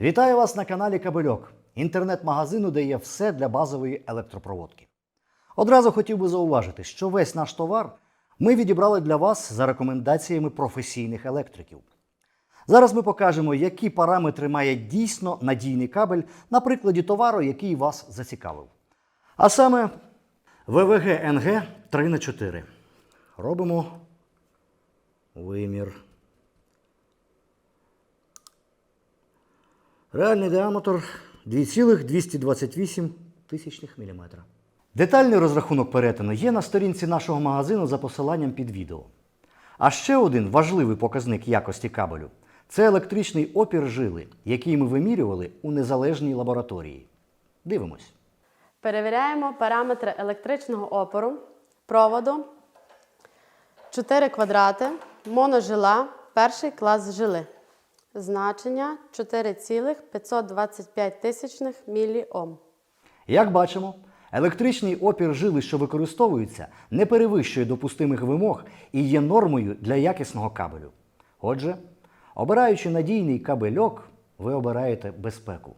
Вітаю вас на каналі Кабельок, інтернет-магазину, де є все для базової електропроводки. Одразу хотів би зауважити, що весь наш товар ми відібрали для вас за рекомендаціями професійних електриків. Зараз ми покажемо, які параметри має дійсно надійний кабель на прикладі товару, який вас зацікавив. А саме ВВГ НГ 3 х 4 Робимо вимір. Реальний діаметр 2,228 тисячних міліметра. Детальний розрахунок перетину є на сторінці нашого магазину за посиланням під відео. А ще один важливий показник якості кабелю це електричний опір жили, який ми вимірювали у незалежній лабораторії. Дивимось. Перевіряємо параметри електричного опору, проводу, 4 квадрати, моножила, перший клас жили. Значення 4,525 тисячних міліом. Як бачимо, електричний опір жили, що використовується, не перевищує допустимих вимог і є нормою для якісного кабелю. Отже, обираючи надійний кабельок, ви обираєте безпеку.